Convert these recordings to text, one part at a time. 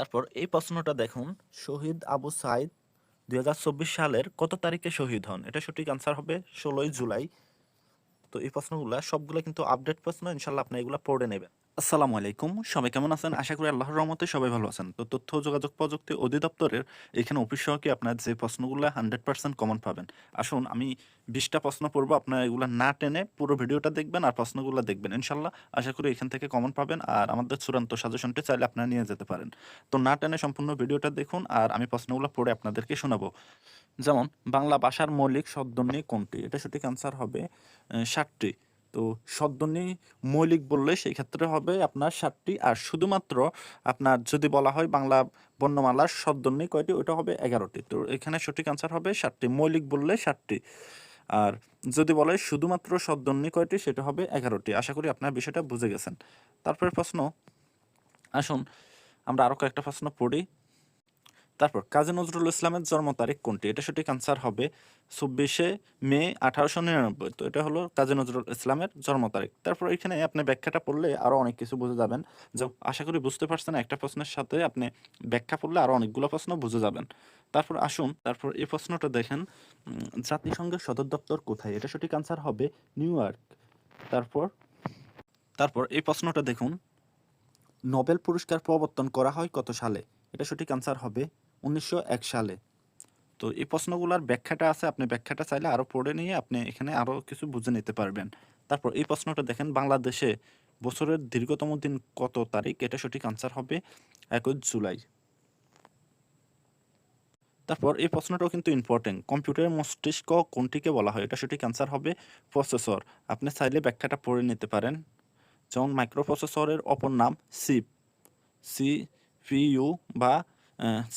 তারপর এই প্রশ্নটা দেখুন, শহীদ আবু সাইদ দুই হাজার চব্বিশ সালের কত তারিখে শহীদ হন? এটা সঠিক আনসার হবে ষোলোই জুলাই। তো এই প্রশ্নগুলো সবগুলো কিন্তু আপডেট প্রশ্ন, ইনশাল্লাহ আপনি এগুলো পড়ে নেবেন। আসসালামু আলাইকুম। সবাই কেমন আছেন? আশা করি আল্লাহর রহমতে সবাই ভালো আছেন। তো তথ্য যোগাযোগ প্রযুক্তি অধিদপ্তরের এখানে অফিস সহকে আপনার যে প্রশ্নগুলো হান্ড্রেড পার্সেন্ট কমন পাবেন। আসুন, আমি বিশটা প্রশ্ন পড়ব, আপনার এগুলো না টেনে পুরো ভিডিওটা দেখবেন আর প্রশ্নগুলো দেখবেন। ইনশাল্লাহ আশা করি এখান থেকে কমন পাবেন আর আমাদের চূড়ান্ত সাজেশনটি চাইলে আপনারা নিয়ে যেতে পারেন। তো না টেনে সম্পূর্ণ ভিডিওটা দেখুন আর আমি প্রশ্নগুলো পড়ে আপনাদেরকে শোনাবো। যেমন, বাংলা ভাষার মৌলিক শব্দনী কোনটি? এটা সঠিক আনসার হবে ষাটটি তো শব্দনী মৌলিক বললে সেই ক্ষেত্রে হবে আপনার ষাটটি আর শুধুমাত্র আপনার যদি বলা হয় বাংলা বর্ণমালার শব্দনী কয়টি ওটা হবে এগারোটি। তো এখানে সঠিক আনসার হবে সাতটি। মৌলিক বললে সাতটি। আর যদি বলে শুধুমাত্র শব্দনী কয়টি, সেটা হবে এগারোটি। আশা করি আপনার বিষয়টা বুঝে গেছেন। তারপরে প্রশ্ন, আসুন আমরা আরও কয়েকটা প্রশ্ন পড়ি। তারপর, কাজী নজরুল ইসলামের জন্ম তারিখ কোনটি? এটা সঠিক আনসার হবে চব্বিশে মে আঠারোশো নিরানব্বই। তো এটা হলো কাজী নজরুল ইসলামের জন্ম তারিখ। তারপর এখানে আপনি ব্যাখ্যাটা পড়লে আরও অনেক কিছু বুঝে যাবেন। যে আশা করি বুঝতে পারছেন, একটা প্রশ্নের সাথে আপনি ব্যাখ্যা পড়লে আরও অনেকগুলো প্রশ্ন বুঝে যাবেন। তারপর আসুন, তারপর এই প্রশ্নটা দেখেন। জাতিসংঘের সদর দপ্তর কোথায়? এটা সঠিক আনসার হবে নিউ ইয়র্ক। তারপর তারপর এই প্রশ্নটা দেখুন। নোবেল পুরস্কার প্রবর্তন করা হয় কত সালে? এটা সঠিক আনসার হবে উনিশশো এক সালে। তো এই প্রশ্নগুলোর ব্যাখ্যাটা আছে, আপনি ব্যাখ্যাটা চাইলে আরও পড়ে নিয়ে আপনি এখানে আরও কিছু বুঝে নিতে পারবেন। তারপর এই প্রশ্নটা দেখেন, বাংলাদেশে বছরের দীর্ঘতম দিন কত তারিখ? এটা সঠিক আনসার হবে একুশ জুলাই। তারপর এই প্রশ্নটাও কিন্তু ইম্পর্টেন্ট কম্পিউটারের মস্তিষ্ক কোনটিকে বলা হয়? এটা সঠিক আনসার হবে প্রসেসর আপনি চাইলে ব্যাখ্যাটা পড়ে নিতে পারেন। যেমন মাইক্রোপ্রসেসরের অপর নাম সিপ সিপিইউ বা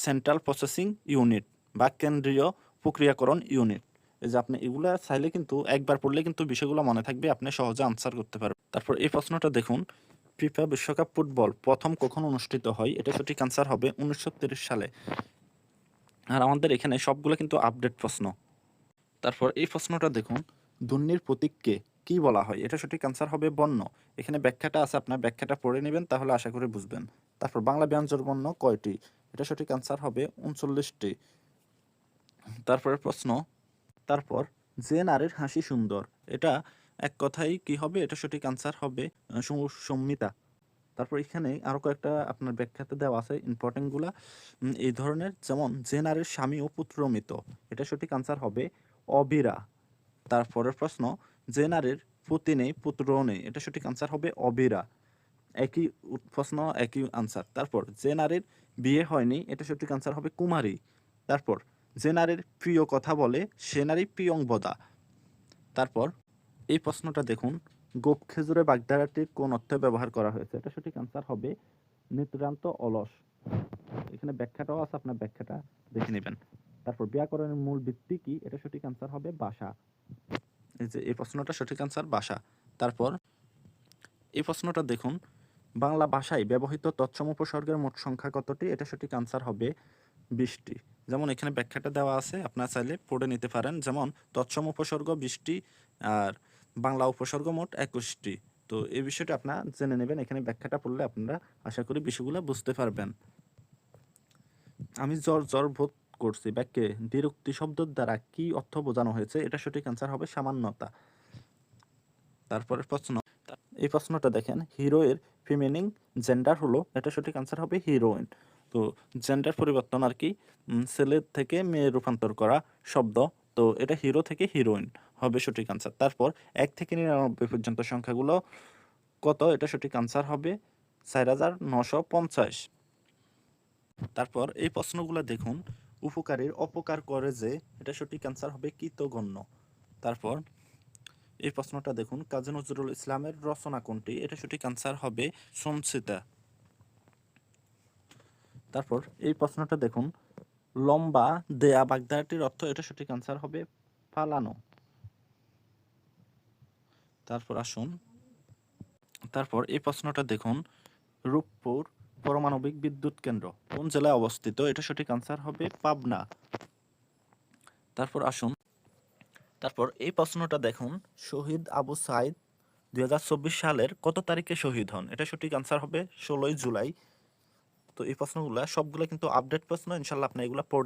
সেন্ট্রাল প্রসেসিং ইউনিট বা কেন্দ্রীয় প্রক্রিয়াকরণ ইউনিট এই যে আপনি এগুলা চাইলে কিন্তু একবার পড়লে কিন্তু বিষয়গুলো মনে থাকবে, আপনি সহজে আনসার করতে পারবেন। তারপর এই প্রশ্নটা দেখুন, ফিফা বিশ্বকাপ ফুটবল প্রথম কখন অনুষ্ঠিত হয়? এটা সঠিক আনসার হবে উনিশশো সালে। আর আমাদের এখানে সবগুলো কিন্তু আপডেট প্রশ্ন। তারপর এই প্রশ্নটা দেখুন ধ্বনির প্রতীককে কি বলা হয়? এটা সঠিক আনসার হবে বর্ণ। এখানে ব্যাখ্যাটা আছে, আপনার ব্যাখ্যাটা পড়ে নেবেন, তাহলে আশা করি বুঝবেন। তারপর বাংলা ব্যঞ্জন বর্ণ কয়টি? এটা সঠিক আনসার হবে উনচল্লিশটি। তারপরে প্রশ্ন, তারপর যে নারীর হাসি সুন্দর, এটা এক কথাই কি হবে? এটা সঠিক আনসার হবে সম্মিতা তারপর এখানে আরও কয়েকটা আপনার ব্যাখ্যাতে দেওয়া আছে ইম্পর্টেন্টগুলা এই ধরনের যেমন যে নারীর স্বামী ও পুত্র মৃত, এটা সঠিক আনসার হবে অবিরা। তারপরের প্রশ্ন, যে নারীর পতি নেই, পুত্রও নেই, এটা সঠিক আনসার হবে অবিরা। একই প্রশ্ন, একই আনসার তারপর যে নারীর বিয়ে হয়নি, এটা সঠিক আনসার হবে কুমারী। তারপর যে নারীর প্রিয় কথা বলে সে নারী প্রিয়ংবদা তারপর, এই প্রশ্নটা দেখুন, গোপ খেজুরে বাগধারাটির কোন অর্থে ব্যবহার করা হয়েছে? এটা সঠিক আনসার হবে নিতান্ত অলস। এখানে ব্যাখ্যাটাও আছে, আপনার ব্যাখ্যাটা দেখে নেবেন। তারপর, ব্যাকরণের মূল ভিত্তি কি? এটা সঠিক আনসার হবে বাসা। এই যে, এই প্রশ্নটা সঠিক আনসার বাসা। তারপর, এই প্রশ্নটা দেখুন বাংলা ভাষায় ব্যবহৃত তৎসম উপসর্গের মোট সংখ্যা কতটি? এটা সঠিক আনসার হবে বিশটি যেমন এখানে ব্যাখ্যাটা দেওয়া আছে, আপনার চাইলে পড়ে নিতে পারেন। যেমন, তৎসম উপসর্গ বিশটি আর বাংলা উপসর্গ মোট একুশটি। তো এই বিষয়টা আপনারা জেনে নেবেন। এখানে ব্যাখ্যাটা পড়লে আপনারা আশা করি বিষয়গুলো বুঝতে পারবেন। আমি জ্বর জ্বর বোধ করছি। ব্যাখ্যে, দ্বিরুক্তি শব্দের দ্বারা কি অর্থ বোঝানো হয়েছে? এটা সঠিক অ্যান্সার হবে সামান্যতা। তারপরে প্রশ্ন এই প্রশ্নটা দেখেন, হিরোয়ের ফিমেনিং জেন্ডার হলো, এটা সঠিক অ্যান্সার হবে হিরোইন তো জেন্ডার পরিবর্তন আর কি ছেলে থেকে মেয়ে রূপান্তর করা শব্দ, তো এটা হিরো থেকে হিরোইন হবে সঠিক আনসার তারপর এক থেকে নিরানব্বই পর্যন্ত সংখ্যাগুলো কত, এটা সঠিক আনসার হবে চার হাজার নশো পঞ্চাশ। তারপর এই প্রশ্নগুলো দেখুন, উপকারীর অপকার করে যে, এটা সঠিক অ্যান্সার হবে কৃতগণ্য তারপর এই প্রশ্নটা দেখুন, কাজী নজরুল ইসলামের রচনা কোনটি? এটা সঠিক অ্যান্সার হবে সঞ্চিতা তারপর এই প্রশ্নটা দেখুন, লম্বা দেয়া বাগধারাটির অর্থ এটা সঠিক অ্যান্সার হবে পালানো তারপর আসুন, তারপর এই প্রশ্নটা দেখুন, রূপপুর পারমাণবিক বিদ্যুৎ কেন্দ্র কোন জেলায় অবস্থিত? এটা সঠিক আনসার হবে পাবনা। তারপর আসুন তারপর এই প্রশ্নটা দেখুন, শহীদ আবু সাইদ দুই হাজার চব্বিশ সালের কত তারিখে শহীদ হন? এটা সঠিক আনসার হবে ষোলোই জুলাই। তো এই প্রশ্নগুলো সবগুলো কিন্তু আপডেট প্রশ্ন ইনশাল্লাহ আপনি এগুলো পড়ে